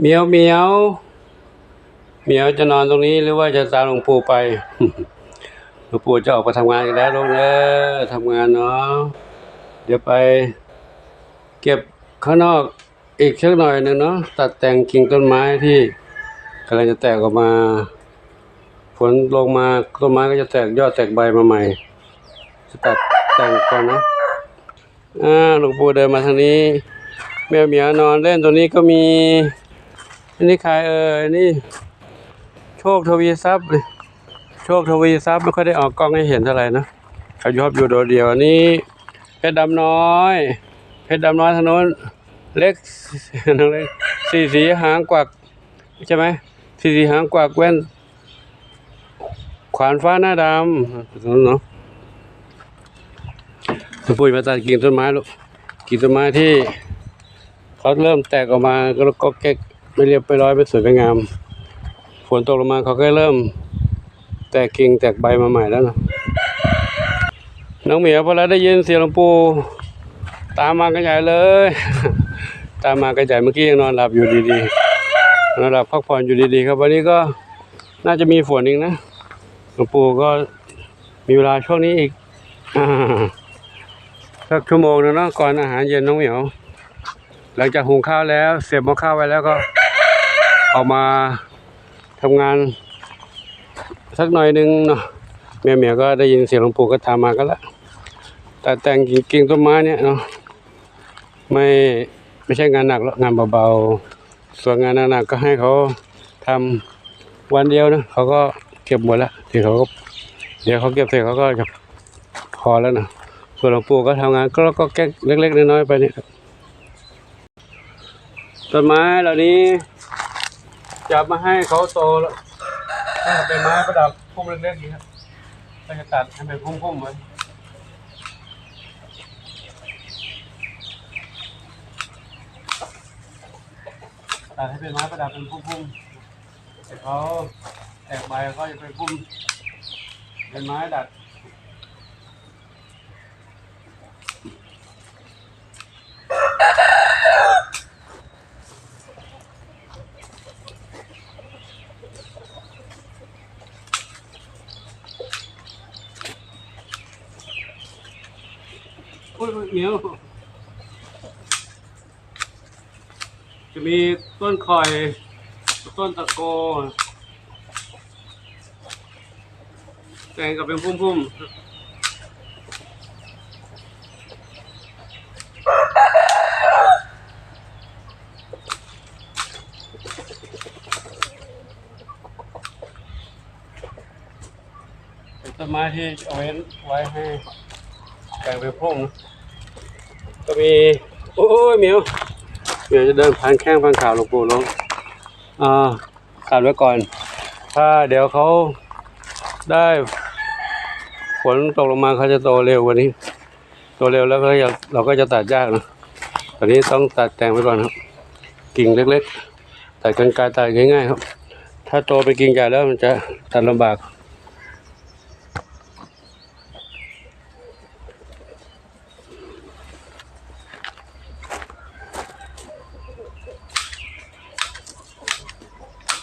เหมียวเหมียวเหมียวจะนอนตรงนี้หรือว่าจะตามหลวงปู่ไปหลวงปู่จะออกไปทำงานกันแล้วลงเด้อทำงานเนาะเดี๋ยวไป เก็บข้างนอกอีกสักหน่อยหนึ่งเนาะตัดแต่งกิ่งต้นไม้ที่กำลังจะแตกออกมาฝนลงมาต้นไม้ก็จะแตกยอดแตกใบมาใหม่จะตัดแต่งก่อนนะอ่าหลวงปู่เดินมาทางนี้ แมวเหมียวนอนเล่นตัวนี้ก็มี อันนี้ใครเอ่ยนี่ โชคทวีทรัพย์โชคทวีทรัพย์ไม่ค่อยได้ออกกล้องให้เห็นเท่าไหร่นะเขาชอบอยู่โดดเดียวนนี้เพชรดำน้อย เพชรดำน้อยทางโน้นเล็กน้องเล็กสีสีหางกวักใช่ไหมสีสีหางกวักแว่น ขวานฟ้าหน้าดำตรงนู้นเนาะคุณปุ้ยมาตัดกิ่งต้นไม้ลูกกิ่งต้นไม้ที่เขาเริ่มแตกออกมาก็ก็แก๊ก ไม่เรียบไม่ร้อยไม่สวยไม่งาม ฝนตกลงมาเขาก็เริ่ม แตกกิ่งแตกใบมาใหม่แล้วนะน้องเหมียวพอเราได้ยินเสียงหลวงปู่ตามมากันใหญ่เลย ตามมากันใหญ่เมื่อกี้ยังนอนหลับอยู่ดีๆนอนหลับพักผ่อนอยู่ดีๆ ครับวันนี้ก็น่าจะมีฝนอีกนะหลวงปู่ก็มีเวลาช่วงนี้อีกสักชั่วโมงนึงเนาะก่อนอาหารเย็นน้องเหมียว หลังจากหุงข้าวแล้ว เสียบหม้อข้าวไว้แล้วก็ ออกมาทำงาน สักหน่อยหนึงเนาะแม่เหมียวก็ได้ยินเสียงหลวงปู่ก็ทำมาก็แล้วแต่แต่งกิ่งต้นไม้เนี่ยเนาะไม่ไม่ใช่งานหนักหรอกงานเบาๆส่วนงานหนักๆก็ให้เขาทำวันเดียวนะเขาก็เก็บหมดแล้วที่เขาก็เดี๋ยวเขาเก็บเสร็จเขาก็จะพอแล้วนะส่วนหลวงปู่ก็ทำงานก็ก็แก๊กเล็กๆน้อยๆไปเนี่ยต้นไม้เหล่านี้ จะมาให้เขาโตแล้วถ้าเป็นไม้ประดับพุ่มเล็กๆนี้ครับก็จะตัดให้เป็นพุ่มๆไว้ตัดให้เป็นไม้ประดับเป็นพุ่มๆแต่เขาแตกใบเขาจะเป็นพุ่มเป็นไม้ดัด นียวจะมีต้นคอย ต้นตะโก แต่งกับเป็นพุ่มๆต้นไม้ที่เอาไว้ไว้ให้แต่งเป็นพุ่มนะ มี โอ้ยเหมียวเหมียวจะเดินผ่านแข้งผ่านขาหลวงปู่ลงอ่าขาดไว้ก่อน ถ้าเดี๋ยวเขาได้ฝนตกลงมาเขาจะโตเร็วกว่านี้ โตเร็วแล้วก็จะเราก็จะตัดยากนะตอนนี้ต้องตัดแต่งไว้ก่อนครับ กิ่งเล็กๆ ตัดกันไกลตัดง่ายๆครับ ถ้าโตไปกิ่งใหญ่แล้วมันจะตัดลำบาก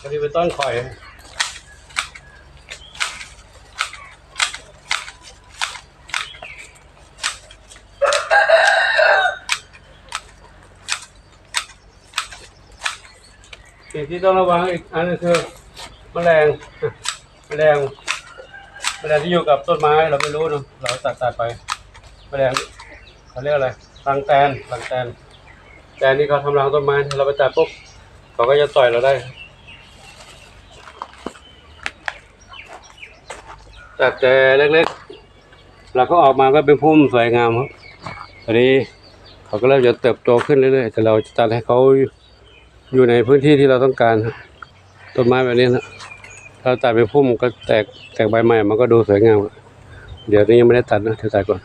พอดีเป็นต้นข่อยสิ่งที่ต้องระวังอีกอันนึงคือแมลงแมลงแมลงที่อยู่กับต้นไม้เราไม่รู้เนอะเราตัดตัดไปแมลงเขาเรียกอะไรรังแตนรังแตนแตนนี่เขาทำรังต้นไม้เราไปตัดปุ๊บเขาก็จะต่อยเราได้ ตัดแต่เล็กๆเราก็ออกมาก็เป็นพุ่มสวยงามครับตอนนี้เขาก็เริ่มจะเติบโตขึ้นเรื่อยๆแต่เราจะตัดให้เขาอยู่ในพื้นที่ที่เราต้องการต้นไม้แบบนี้นะเราตัดเป็นพุ่มก็แตกแตกใบใหม่มันก็ดูสวยงาม เดี๋ยวนี้ยังไม่ได้ตัดนะเดี๋ยวตัดก่อน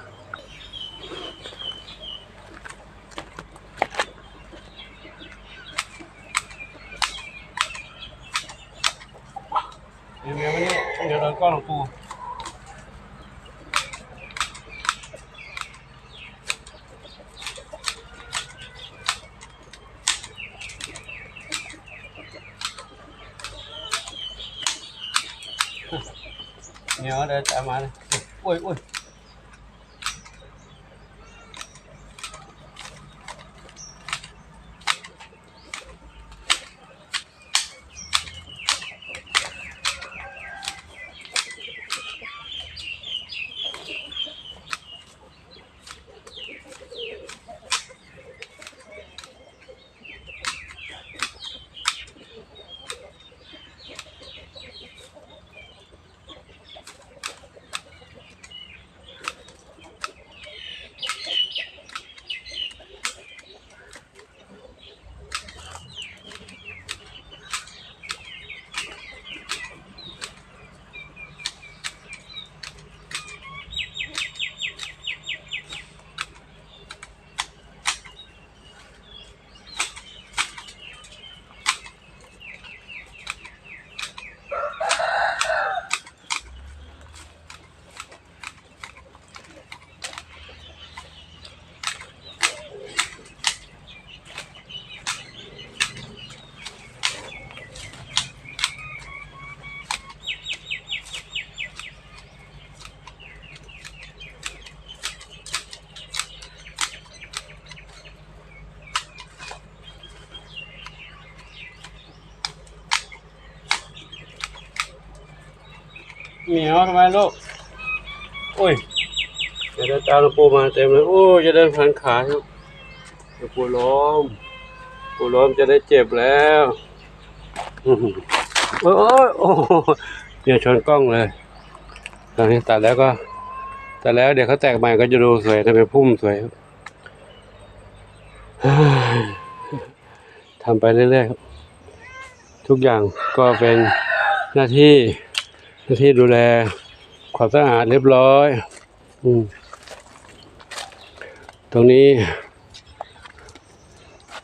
เดี๋ยวเดี๋ยววันนี้เดี๋ยวเราก็หลวงปู่ เหนียวเเหนียวทำไมลูกโอ้ยจะเดินตามลวงปู่มาเต็มเลยโอ้ยจะเดินผ่านขาครับหลวงปู่ล้มหลวงปู่ล้มจะได้เจ็บแล้วอื้อหือโอ้ยโอ้เดี๋ยชนกล้องเลย ตอนนี้ตัดแล้วก็ตัดแล้วเดี๋ยวเขาแตกใหม่ก็จะดูสวยนะเป็นพุ่มสวยครับทำไปเรื่อยๆครับทุกอย่างก็เป็นหน้าที่ ที่ดูแลความสะอาดเรียบร้อยอตรงนี้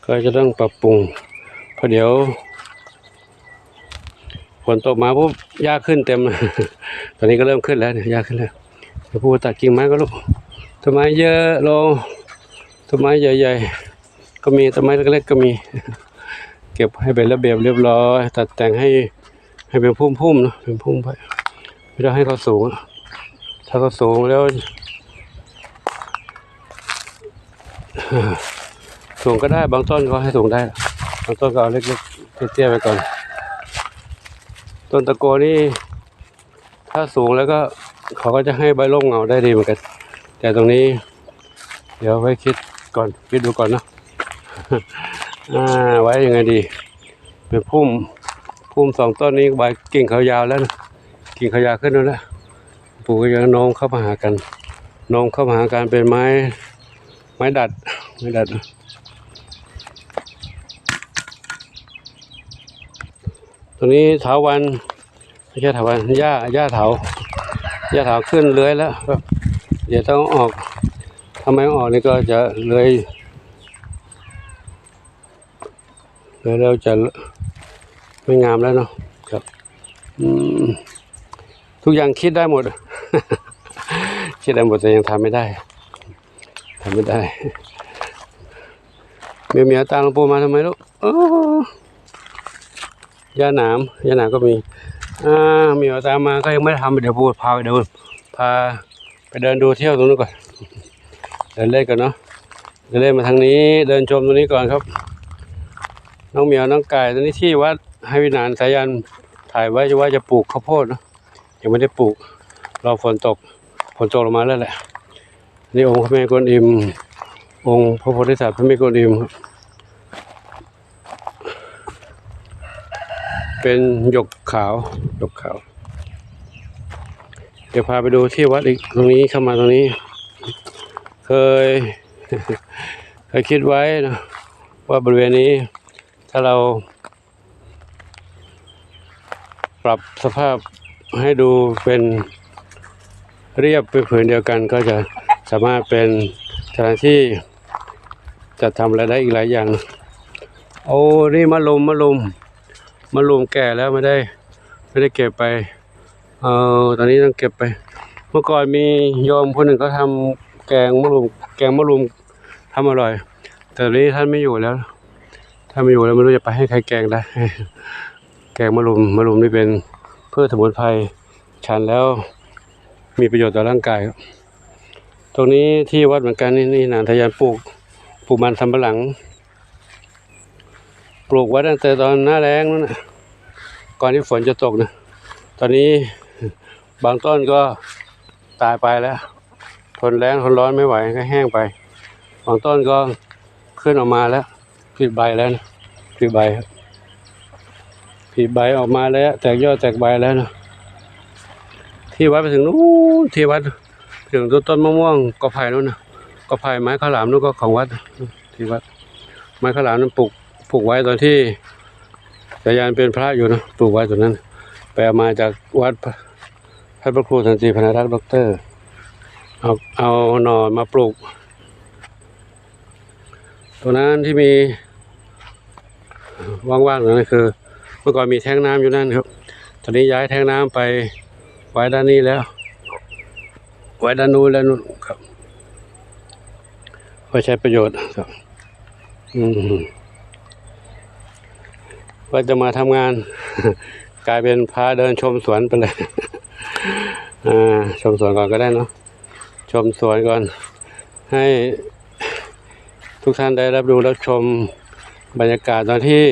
ก็จะต้องปรับปรุงเพราะเดี๋ยวฝนตกมาปุ๊บหญ้าขึ้นเต็ม ตอนนี้ก็เริ่มขึ้นแล้วเนี่ยหญ้าขึ้นแล้วเดี๋ยวพูดตัดกิ่งไม้ก็ลูกต้นไม้เยอะลงต้นไม้ใหญ่ ๆ ก็มีต้นไม้เล็กๆก็มี เก็บให้เป็นระเบียบเรียบร้อย ตัดแต่งให้ให้เป็นพุ่มๆเนอะเป็นพุ่มไป ไม่ได้ให้เขาสูง ถ้าเขาสูงแล้วสูงก็ได้บางต้นก็ให้สูงได้ บางต้นก็เอาเล็กๆเตี้ยๆไปก่อน ต้นตะโกนี่ถ้าสูงแล้วก็เขาก็จะให้ใบร่มเงาได้ดีเหมือนกัน แต่ตรงนี้ เดี๋ยวไว้คิดก่อนคิดดูก่อนเนะอ่าไว้ยังไงดี เป็นพุ่มพุ่มสองต้นนี้ใบกิ่งเขายาวแล้วนะ กิ่งขยาวขึ้นแล้วนะปลูกก็ยังน้มเข้ามาหากัน น้มเข้ามาหากันเป็นไม้ไม้ดัดไม้ดัดตรงนี้เถาวันไม่ใช่เถาวันหญ้าหญ้าเถาหญ้าเถาขึ้นเลื้อยแล้วเดี๋ยวต้องออกทำไมออกนี่ก็จะเลื้อยเลื้อยแล้วจะไม่งามแล้วเนาะครับอืม ทุกอย่างคิดได้หมด คิดได้หมดแต่ยังทำไม่ได้ทำไม่ได้เมียวเมียวตาหลวงปู่มาทำไมลูกโอ้ยาหนามยาหนามก็มีอ่าเมียวตามมาก็ยังไม่ได้ทำเดี๋ยวพูดพาไปเดินพาไปเดินดูเที่ยวตรงนู้นก่อนเดินเล่นกันเนาะเดินเล่นมาทางนี้ เดินชมตรงนี้ก่อนครับ น้องเมียวน้องไก่ตอนนี้ที่วัดให้วินานสายันถ่ายไว้จะว่าจะปลูกข้าวโพดเนอะ ยังไม่ได้ปลูกรอฝนตกฝนตกลงมาแล้วแหละนี่องค์พระแม่กวนอิม องค์พระโพธิสัตว์พระแม่กวนอิมครับเป็นหยกขาวหยกขาว เดี๋ยวพาไปดูที่วัดอีกตรงนี้เข้ามาตรงนี้ เคย เคยคิดไว้นะว่าบริเวณนี้ถ้าเรา ปรับสภาพ ให้ดูเป็นเรียบเป็นผืนเดียวกันก็จะสามารถเป็นสถานที่จะทำอะไรได้อีกหลายอย่าง โอ้นี่มะลุมมะลุมมะลุมแก่แล้วไม่ได้ไม่ได้เก็บไปเออตอนนี้ต้องเก็บไป เมื่อก่อนมีโยมคนหนึ่งเขาทำแกงมะลุมแกงมะลุมทำอร่อย แต่นี้ท่านไม่อยู่แล้วถ้าไม่อยู่แล้วไม่รู้จะไปให้ใครแกงได้แกงมะรุมมะรุมนี่เป็น พืชสมุนไพรฉันแล้วมีประโยชน์ต่อร่างกายครับตรงนี้ที่วัดเหมือนกันนี่นี่นานทะยานปลูกปลูกมันสำปะหลัง ปลูกไว้ตั้งแต่ตอนหน้าแล้งนั่นนะก่อนที่ฝนจะตกนะตอนนี้บางต้นก็ตายไปแล้ว ทนแรงทนร้อนไม่ไหวก็แห้งไป บางต้นก็ขึ้นออกมาแล้วผลิใบแล้วนะผลิใบครับ ผลิใบออกมาแล้ว แตกยอดแตกใบแล้วนะที่วัดไปถึงนู้นที่วัดถึงต้นมะม่วงกอไผ่นู้นนะกอไผ่ไม้ข้าวหลามนู้นก็ของวัดที่วัด ไม้ข้าวหลามนั้นปลูกปลูกไว้ตอนที่สายานเป็นพระอยู่นะปลูกไว้ตรงนั้นไปเอามาจากวัดพระพระครูสันติพนรักษ์ด็อกเตอร์เอาเอาหน่อมาปลูกตรงนั้นที่มีว่างๆนั้นคือ เมื่อก่อนมีแท้งน้ำอยู่นั่นครับ ตอนนี้ย้ายแท้งน้ำไปไว้ด้านนี้แล้ว ไว้ด้านนู้นแล้วนู้นครับไว้ใช้ประโยชน์ครับ อืมว่าจะมาทำงาน กลายเป็นพาเดินชมสวนไปเลยชมสวนก่อนก็ได้เนาะชมสวนก่อน ให้ทุกท่านได้รับรู้รับชมบรรยากาศตอนที่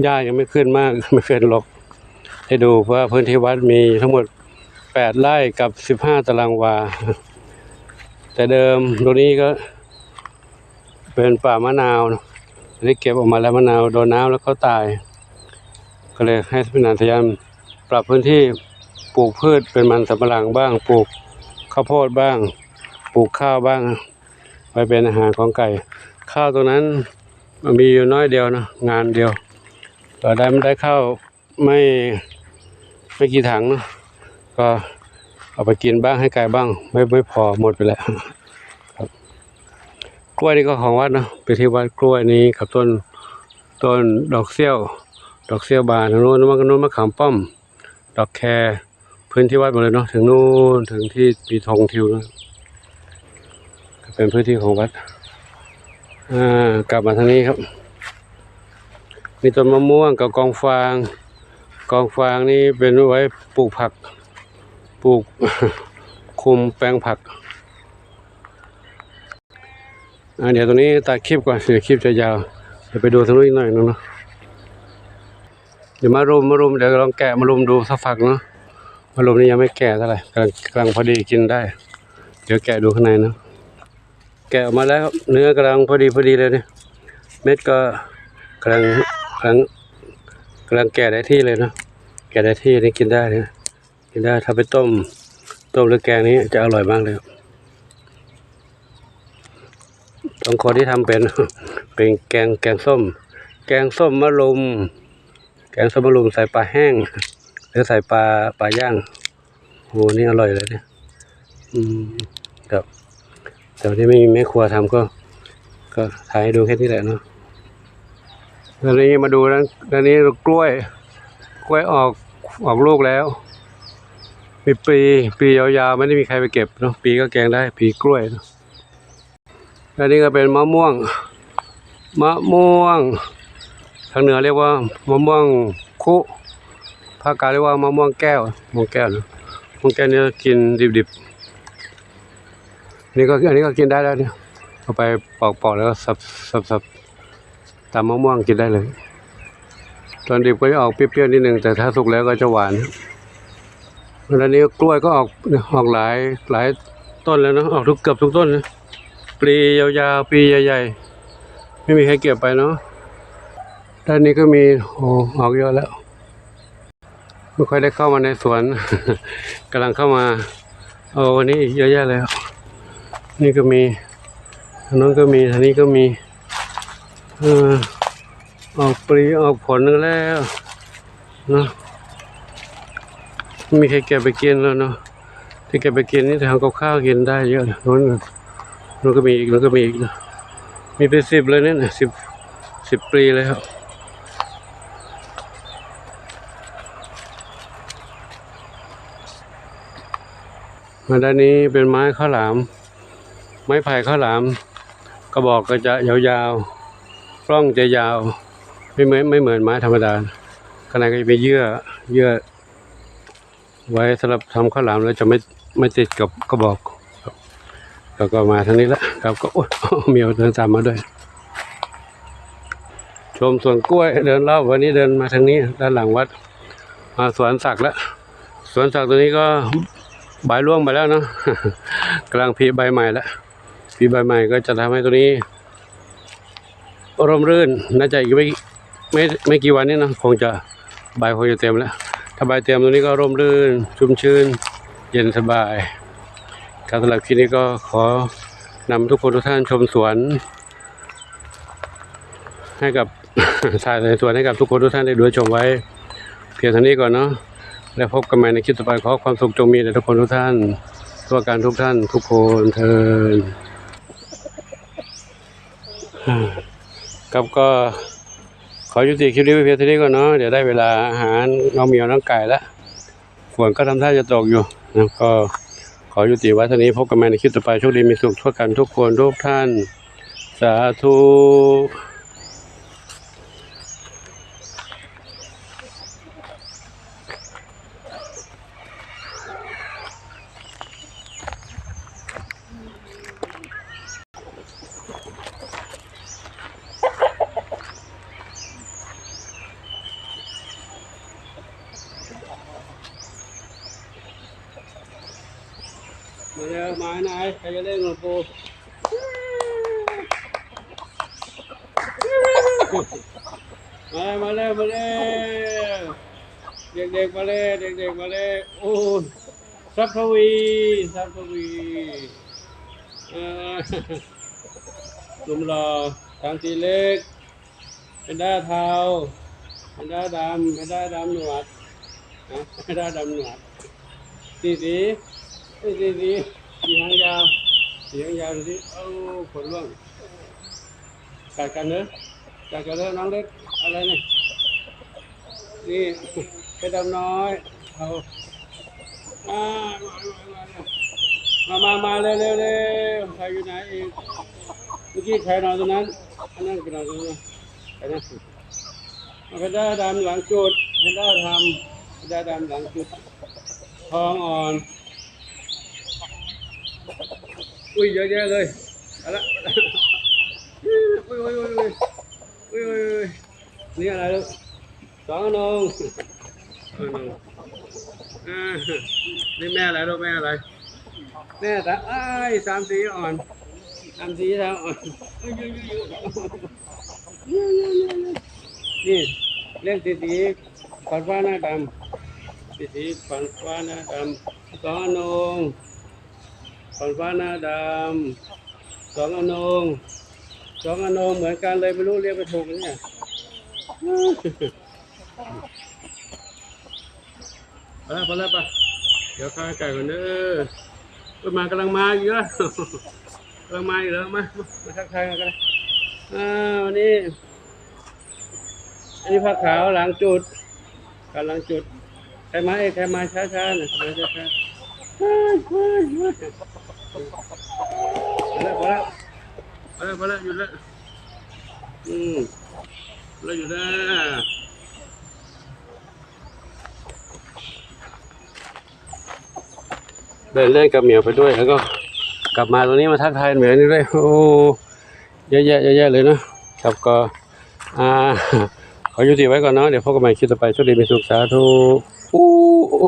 หญ้ายังไม่ขึ้นมากไม่ขึ้นรกให้ดูเพราะว่าพื้นที่วัดมีทั้งหมดแปดไร่กับสิบห้าตารางวา แต่เดิมตรงนี้ก็ เป็นป่ามะนาวเนอะอันนี้เก็บออกมาแล้วมะนาวโดนน้ำแล้วก็ตาย ก็เลยให้พินานทยานปรับพื้นที่ปลูกพืชเป็นมันสำปะหลังบ้าง ปลูกข้าวโพดบ้าง ปลูกข้าวบ้างไว้เป็นอาหารของไก่ ข้าวตรงนั้นมันมีอยู่น้อยเดียวนะงานเดียว ต่อได้ไม่ได้ข้าวไม่ไม่กี่ถังเนอะก็เอาไปกินบ้างให้ไก่บ้าง ไม่ไม่พอหมดไปแล้วกล้วยนี่ก็ของวัดเนาะไปที่วัดกล้วยนี้กับต้นต้นดอกเสี้ยว ดอกเสี้ยวบานทางโน้นมันก็โน้นมะขามป้อม ดอกแครพื้นที่วัดหมดเลยเนาะถึงนู้นถึงที่มีธงทิวนะก็เป็นพื้นที่ของวัดอ่ากลับมาทางนี้ครับ มีต้นมะม่วงกับกองฟาง กองฟางนี่เป็นไว้ปลูกผัก ปลูกคุมแปลงผักเดี๋ยวตรงนี้ตัดคลิปก่อนเดี๋ยวคลิปจะยาวเดี๋ยวไปดูทางนู้นอีกหน่อยนึงเนาะเดี๋ยวมารุมมารุมเดี๋ยวลองแกะมารุมดูสักฝักเนาะมารุมนี่ยังไม่แก่เท่าไหร่กำลังกำลังพอดีกินได้ เดี๋ยวแกะดูข้างในเนาะแกะออกมาแล้วเนื้อกำลังพอดีพอดีเลยเนี่ยเม็ดก็กำลัง กำลังกำลังแก่ได้ที่เลยเนาะแก่ได้ที่นี่กินได้นะกินได้ถ้าไปต้ม ต้มหรือแกงนี้จะอร่อยมากเลยต้องคนที่ทำเป็นเป็นแกงแกงส้ม แกงส้มมะรุม แกงส้มมะรุมใส่ปลาแห้ง หรือใส่ปลาปลาย่างโหนี่อร่อยเลยเนี่ยอืมครับแต่ที่ไม่มีแม่ครัวทำก็ ก็ถ่ายให้ดูแค่นี้แหละเนาะ แล้วนี้มาดูด้านด้านนี้กล้วย กล้วยออกออกลูกแล้วมีปีปียาวๆไม่ได้มีใครไปเก็บเนาะปีก็แกงได้ ปีกล้วยเนาะอันนี้ก็เป็นมะม่วง มะม่วง ทางเหนือเรียกว่ามะม่วงคุภาคกลางเรียกว่ามะม่วงแก้วมะม่วงแก้วนะมะม่วงแก้วนี่กินดิบๆนี่ก็อันนี้ก็กินได้แล้วเนี่ยเอาไปปอกๆแล้วก็สับสับสับ ตามมะม่วงกินได้เลย ตอนดิบก็จะออกเปรี้ยวๆนิดนึงแต่ถ้าสุกแล้วก็จะหวานแล้วนี้กล้วยก็ออกออกหลายหลายต้นแล้วเนะออกทุกเกือบทุกต้นนะปลียาวๆปลีใหญ่ๆ ไม่มีใครเก็บไปเนาะด้านนี้ก็มีโอ้ออกเยอะแล้วไม่ค่อยได้เข้ามาในสวนกำลังเข้ามาโอ้วันนี้อีกเยอะแยะเลยนี่ก็มีทางโน้นก็มีทางนี้ก็มี ออกปลีออกผลกันแล้วเนาะมีใครเก็บไปกินแล้วเนาะที่เก็บไปกินนี่ทำกับข้าวกินได้เยอะนะโน้นนู้นก็มีอีกนู้นก็มีอีกนะมีเป็นสิบเลยเนี่ยสิบสิบปลีเลยครับมาด้านนี้เป็นไม้ข้าวหลาม ไม้ไผ่ข้าวหลาม กระบอกก็จะยาวๆ ปล้องจะยาว ไม่เหมือนไม่เหมือนไม้ธรรมดาข้างในก็จะมีเยื่อเยื่อ ไว้สำหรับทำข้าวหลามแล้วจะไม่ไม่ติดกับกระบอกแล้วก็มาทางนี้แล้วครับก็โอ้ยเมียวเดินตามมาด้วย ชมสวนกล้วยเดินรอบวันนี้เดินมาทางนี้ ด้านหลังวัดมาสวนสักแล้วสวนสักตัวนี้ก็ใบร่วงไปแล้วเนาะกำลังพีใบใหม่แล้วพีใบใหม่ก็จะทำให้ตัวนี้ ร่มรื่นน่าจะอีกไม่ไม่ไม่กี่วันนี้นะคงจะใบคงจะเต็มแล้วถ้าใบเต็มตัวนี้ก็ร่มรื่นชุ่มชื้น เย็นสบายครับสำหรับคลิปนี้ก็ขอนำทุกคนทุกท่านชมสวน ให้กับถ่ายในสวนให้กับทุกคนทุกท่านได้ดูชมไว้ เพียงเท่านี้ก่อนเนาะแล้วพบกันใหม่ในคลิปต่อไปขอความสุขจงมีแด่ทุกคนทุกท่านทั่วการทุกท่านทุกคนเทิน ครับก็ขอยุติคลิปนี้ไว้เพียงเท่านี้ก่อนเนาะเดี๋ยวได้เวลาอาหารน้องเมียวน้องไก่แล้วฝนก็ทำท่าจะตกอยู่นะก็ขอยุติไว้เท่านี้พบกันใหม่ในคลิปต่อไปโชคดีมีสุขทั่วกันทุกคนทุกท่าน สาธุ มาเร็วมาไหนใครจะเล่นกับปู มามาเร็วมาเร็วเด็กๆมาเร็วเด็กๆมาเร็วโอ้ยซับทวีซับทวีหนุ่มรอทางตีเล็กเป็นด้าเทาเป็นด้าดำเป็นด้าดำหนวดเป็นด้าดำหนวดสีสีสีสีสีสีหางยาวสีหางยาวสิเอ้าขนร่วงกัดกันเนอะ กัดกันเนอะน้องเล็กอะไรนี่นี่ไปดำน้อยเอามามามามาเร็วเร็วเร็วใครอยู่ไหนอีกเมื่อกี้ใครนอนตรงนั้นอันนั้นไปนอนตรงนั้นไปนะมาเพด้าดำหลังจุดเพด้าทำเพด้าดำหลังจุดทองอ่อน อุ้ยเยอะแยะเลยเอาละอุ้ยอุ้ยอุ้ย อุ้ยนี่อะไรลูกสองอนงอนงนี่แม่อะไรลูกแม่อะไร แม่ตาอ้สามสีอ่อนสามสีสามอ่อนอุ้ยอุ้ยอุ้ยอุ้ยนี่เล่นสีสีฝันฟ้าหน้าดำสีสีฝันฟ้าหน้าดำสองอนงฝันฟ้าหน้าดำสองอนง สองอนงเหมือนกันเลยไม่รู้เรียกไปถูกไหมเนี่ยไปแล้วไปแล้วไปเดี๋ยวข้าไก่ก่อนเด้อเออมากำลังมาอีกแล้วกำลังมาอีกแล้วมามาทักทายกันกันเลยอ่าวันนี้ อันนี้ผ้าขาวหลังจุดกำลังจุดใครมาเอ้ยใครมาช้าๆหน่อยมาช้าๆเฮ้ยเฮ้ยเฮ้ยพอแล้วพอแล้ว พอแล้วพอแล้วหยุดแล้วอืมเราอยู่นะเดินเล่นกับเหมียวไปด้วยแล้วก็กลับมาตรงนี้มาทักทายเหมียวนี่ด้วยโอ้เยอะแยะเยอะแยะเลยนะครับก็อ่าขอยุติไว้ก่อนเนาะเดี๋ยวพบกันใหม่คลิปต่อไปโชคดีมีสุขสาธุอู้โอ้